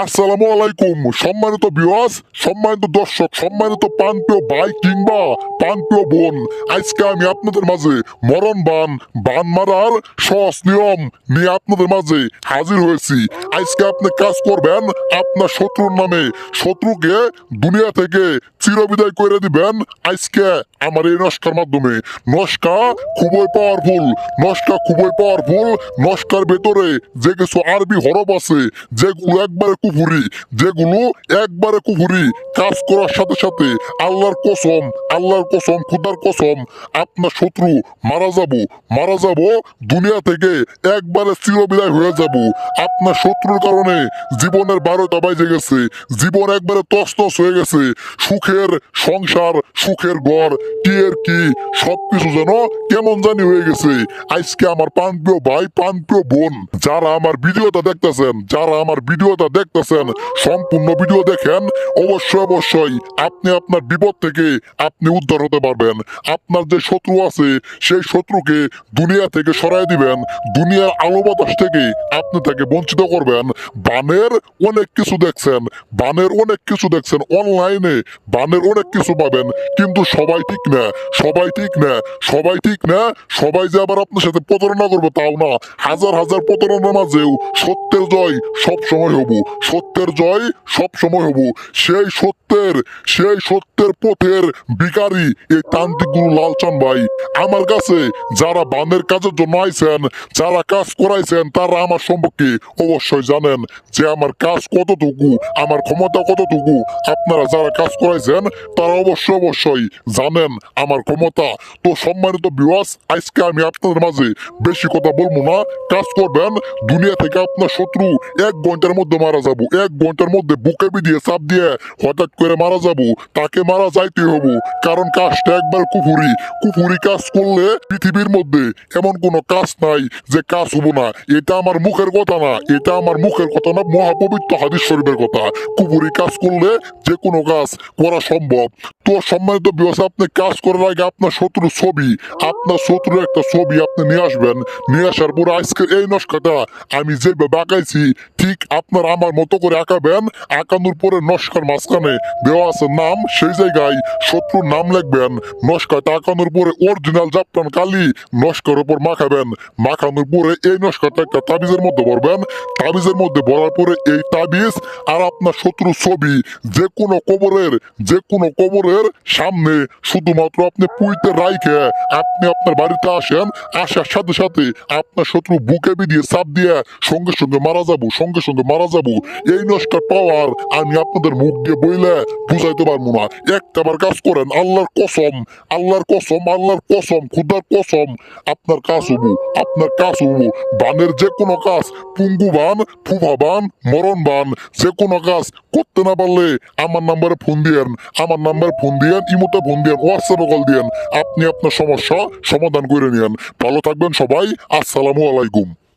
আসসালামু আলাইকুম। সম্মানিত বিওয়াস সম্মানিত দর্শক, সম্মানিত পানপ্রিয় ভাই কিংবা পানপ্রিয় বোন, আজকে আমি আপনাদের মাঝে মরণ বান বান মারার সহজ নিয়ম নিয়ে আপনাদের মাঝে হাজির হয়েছি। আজকে আপনি কাজ করবেন আপনার শত্রুর নামে। শত্রুকে দুনিয়া থেকে চিরবিদায় করে দিবেন। আজকে আমার এই নস্কার মাধ্যমে। নস্কা খুবই পাওয়ারফুল নস্কা খুবই পাওয়ারফুল নস্কার ভেতরে যে কিছু আরবি হরফ আছে, যেগুলো একবারে কুফুরি, যেগুলো একবারে কুফুরি, কাজ করার সাথে সাথে আল্লাহর কসম আল্লাহর কসম, খুদার কসম, আপনার শত্রু মারা যাব মারা যাব, দুনিয়া থেকে একবারে চিরবিদায় হয়ে যাব। আপনার শত্রুর কারণে জীবনের বারোটা বাজে গেছে, জীবন একবারে তস্তস হয়ে গেছে। সুখের সংসার, সুখের ঘর, কি এর কি, সবকিছু যেন কেমন জানি হয়ে গেছে। আজকে আমার পানপ্রিয় ভাই, পানপ্রিয় বোন, যারা আমার ভিডিওটা দেখতেছেন, যারা আমার ভিডিওটা দেখতেছেন, সম্পূর্ণ ভিডিও দেখেন, অবশ্যই অবশ্যই আপনি আপনার বিপদ থেকে আপনি উদ্ধার হতে পারবেন। আপনার যে শত্রু আছে, সেই শত্রুকে দুনিয়া থেকে সরাই দিবেন, দুনিয়ার আলো বাতাস থেকে আপনি তাকে বঞ্চিত করবেন। বানের অনেক কিছু দেখছেন, বানের অনেক কিছু দেখছেন, অনলাইনে বানের অনেক কিছু পাবেন, কিন্তু সবাই ঠিক না, সবাই ঠিক না, সবাই ঠিক না, সবাই যে আবার আপনার সাথে প্রতারণা করবে তাও না। হাজার হাজার প্রতারণার মাঝেও সত্যের জয় সব সময় হব, সত্যের জয় সব সময় হব। সেই সত্যের সেই সত্যের পথের বিকারী এই তান্ত্রিক গুরু লালচান ভাই। আমার কাছে যারা বানের কাজের জন্য আইছেন, যারা কাজ করাইছেন, তারা আমার সম্পর্কে অবশ্যই জানেন যে আমার কাজ কতটুকু, আমার ক্ষমতা কতটুকু। আপনারা যারা কাজ করাইছেন তারা অবশ্যই অবশ্যই জানেন আমার ক্ষমতা। তো সম্মানিত বিওয়াস আজকে আমি আপনাদের মাঝে বেশি কথা বলব না। কাজ করবেন, দুনিয়া থেকে আপনার শত্রু এক ঘণ্টার মধ্যে মারা যাব। এক ঘণ্টার মধ্যে বুকে বিধিয়ে চাপ দিয়ে হঠাৎ করে মারা যাব। তাকে মারা যাইতে হব। কারণ কাজটা একবার কুফুরি। কুফুরি কাজ করলে পৃথিবীর মধ্যে এমন কোনো কাজ নাই যে কাজ হব না। এটা আমার মুখের কথা না। এটা আমার মুখের কথা না, মহাপবিত্র হাদিস শরীফের কথা। কুফুরি কাজ করলে যে কোনো কাজ করা সম্ভব। তো সম্মানিত বিবাস আপনি কাজ করার আগে আপনার শত্রুর ছবি, আপনার শত্রুর একটা ছবি আপনি নিয়ে আসবেন। নিয়ে আসার পর আজকের এই নস্কাটা আমি যেভাবে আঁকাইছি ঠিক আপনার আমার মতো করে আঁকাবেন, আঁকানোর পরে নস্কার মাঝখানে দেওয়া আছে নাম, সেই জায়গায় শত্রুর নাম লিখবেন। নস্কাটা আঁকানোর পরে অরিজিনাল জাপান কালি নস্কার উপর মাখাবেন। মাখানোর পরে এই নস্কাটা একটা তাবিজের মধ্যে ভরবেন। তাবিজের মধ্যে ভরার পরে এই তাবিজ আর আপনার শত্রুর ছবি যে কোনো কবরের যে কোনো কবরের সামনে শুধুমাত্র আপনি পুইতে রাইখে আপনি আপনার বাড়িতে আসেন, আসার সাথে সাথে আপনার শত্রু বুকে বিধিয়ে চাপ দিয়ে সঙ্গে সঙ্গে মারা যাব, সঙ্গে সঙ্গে মারা যাব। এই নষ্টার পাওয়ার আমি আপনাদের মুখ দিয়ে বইলে বুঝাইতে পারব না। একটাবার কাজ করেন, আল্লাহর কসম আল্লাহর কসম আল্লাহর কসম, খুদার কসম, আপনার কাজ হব, আপনার কাজ হব। বানের যে কোনো কাজ, পুঙ্গু বান, ফুফা বান, মরণ বান যে কোনো কাজ করতে না পারলে আমার নাম্বারে ফোন দিয়েন আমার নাম্বার ফোন দিয়েন ইমোতে ফোন দিয়েন, হোয়াটসঅ্যাপে কল দিয়েন। আপনি আপনার সমস্যা সমাধান করে নিয়েন। ভালো থাকবেন সবাই, আসসালামু আলাইকুম।